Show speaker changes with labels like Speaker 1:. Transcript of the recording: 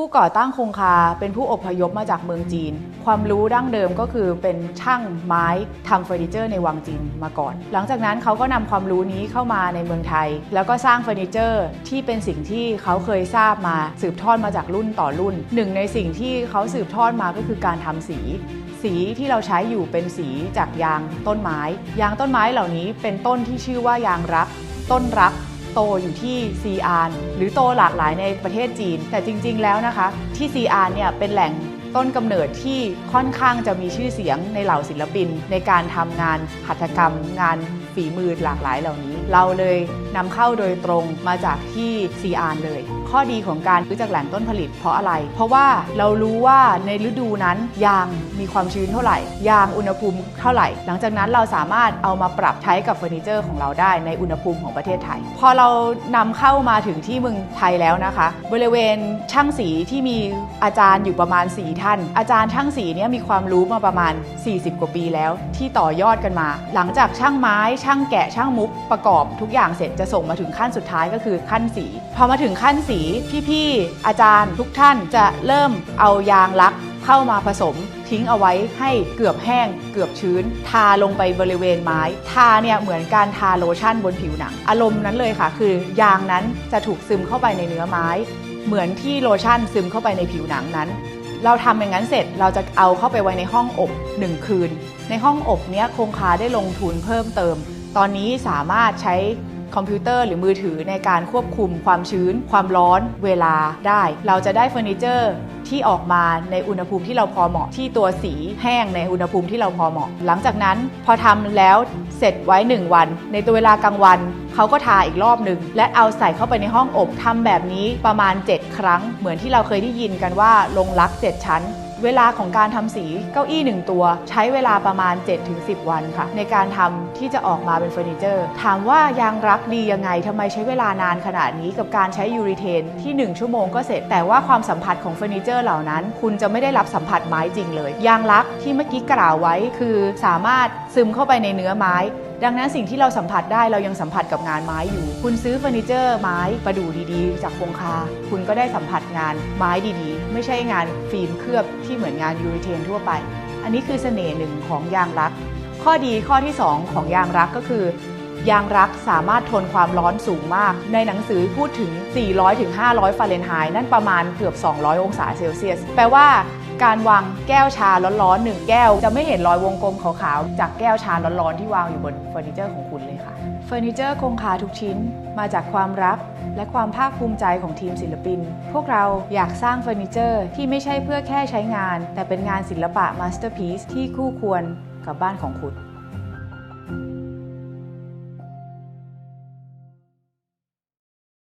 Speaker 1: ผู้ก่อตั้งคงคาเป็นผู้อพยพมาจากเมืองจีน ความรู้ดั้งเดิมก็คือเป็นช่างไม้ทำเฟอร์นิเจอร์ในวังจีนมาก่อน หลังจากนั้นเขาก็นำความรู้นี้เข้ามาในเมืองไทย แล้วก็สร้างเฟอร์นิเจอร์ที่เป็นสิ่งที่เขาเคยทราบมาสืบทอดมาจากรุ่นต่อรุ่น หนึ่งในสิ่งที่เขาสืบทอดมาก็คือการทำสีสีที่เราใช้อยู่เป็นสีจากยางต้นไม้ ยางต้นไม้เหล่านี้เป็นต้นที่ชื่อว่ายางรัก ต้นรัก โตอยู่ที่ซีอานหรือโตหลากหลายในประเทศจีน แต่จริง ๆ แล้วนะคะ ที่ซีอานเนี่ยเป็นแหล่งต้นกำเนิดที่ค่อนข้างจะมีชื่อเสียงในเหล่าศิลปิน ในการทำงานหัตถกรรมงาน ฝีมือหลากหลายเหล่านี้ เราเลยนำเข้าโดยตรงมาจากที่ซีอานเลย ข้อดีของการซื้อจากแหล่งต้นผลิตเพราะอะไร เพราะว่าเรารู้ว่าในฤดูนั้นยางมีความชื้นเท่าไหร่ ยางอุณหภูมิเท่าไหร่ หลังจากนั้นเราสามารถเอามาปรับใช้กับเฟอร์นิเจอร์ของเราได้ในอุณหภูมิของประเทศไทย พอเรานำเข้ามาถึงที่เมืองไทยแล้วนะคะ บริเวณช่างสีที่มีอาจารย์อยู่ประมาณ 4 ท่าน อาจารย์ช่างสีเนี่ยมีความรู้มาประมาณ 40 กว่าปีแล้ว ที่ต่อยอดกันมา หลังจากช่างไม้ช่างแกะช่างมุกประกอบทุกอย่างเสร็จจะส่งมาถึงขั้นสุดท้ายก็คือขั้นสี พอมาถึงขั้นสีพี่ๆอาจารย์ทุกท่านจะเริ่มเอายางลักเข้ามาผสมทิ้งเอาไว้ให้เกือบแห้ง เกือบชื้น ทาลงไปบริเวณไม้ ทาเนี่ยเหมือนการทาโลชั่นบนผิวหนัง อารมณ์นั้นเลยค่ะ คือยางนั้นจะถูกซึมเข้าไปในเนื้อไม้ เหมือนที่โลชั่นซึมเข้าไปในผิวหนังนั้น เราทำอย่างนั้นเสร็จเราจะเอาเข้าไปไว้ในห้องอบ 1 คืน ในห้องอบเนี้ยคงคาได้ลงทุนเพิ่มเติม ตอนนี้สามารถใช้ คอมพิวเตอร์หรือมือถือในการควบคุมความชื้น ความร้อนเวลาได้ เราจะได้เฟอร์นิเจอร์ที่ออกมาในอุณหภูมิที่เราพอเหมาะ ที่ตัวสีแห้งในอุณหภูมิที่เราพอเหมาะ หลังจากนั้นพอทำแล้วเสร็จไว้ 1 วัน ในตัวเวลากลางวันเขาก็ทาอีกรอบหนึ่งและเอาใส่เข้าไปในห้องอบทำแบบนี้ประมาณ 7 ครั้ง เหมือนที่เราเคยได้ยินกันว่าลงรัก 7 ชั้น เวลาของการทำสีเก้าอี้หนึ่งตัว ใช้เวลาประมาณ 7-10 วันค่ะ ในการทำที่จะออกมาเป็นเฟอร์นิเจอร์ ถามว่ายางรักดียังไงทำไมใช้เวลานานขนาดนี้กับการใช้ยูริเทนที่ 1 ชั่วโมงก็เสร็จ แต่ว่าความสัมผัสของเฟอร์นิเจอร์เหล่านั้น คุณจะไม่ได้รับสัมผัสไม้จริงเลย ยางรักที่เมื่อกี้กล่าวไว้คือสามารถซึมเข้าไปในเนื้อไม้ ดังนั้นสิ่งที่เราสัมผัสได้เรายังสัมผัสกับงานไม้อยู่ คุณซื้อเฟอร์นิเจอร์ไม้ประดู่ดีๆ จากคงคา คุณก็ได้สัมผัสงานไม้ดีๆ ไม่ใช่งานฟิล์มเคลือบที่เหมือนงานยูริเทนทั่วไป อันนี้คือเสน่ห์หนึ่งของยางรัก ข้อดีข้อที่ 2 ของยางรักก็คือ ยางรักสามารถทนความร้อนสูงมาก ในหนังสือพูดถึง 400-500 ฟาเรนไฮต์นั่นประมาณเกือบ 200 องศาเซลเซียส แปลว่าการวางแก้วชาร้อนๆหนึ่งแก้ว จะไม่เห็นรอยวงกลมขาวๆ จากแก้วชาร้อนๆ ที่วางอยู่บนเฟอร์นิเจอร์ของคุณเลยค่ะ เฟอร์นิเจอร์คงคาทุกชิ้นมาจากความรัก และความภาคภูมิใจของทีมศิลปิน พวกเราอยากสร้างเฟอร์นิเจอร์ที่ไม่ใช่เพื่อแค่ใช้งาน แต่เป็นงานศิลปะมาสเตอร์พีซที่คู่ควรกับบ้านของคุณ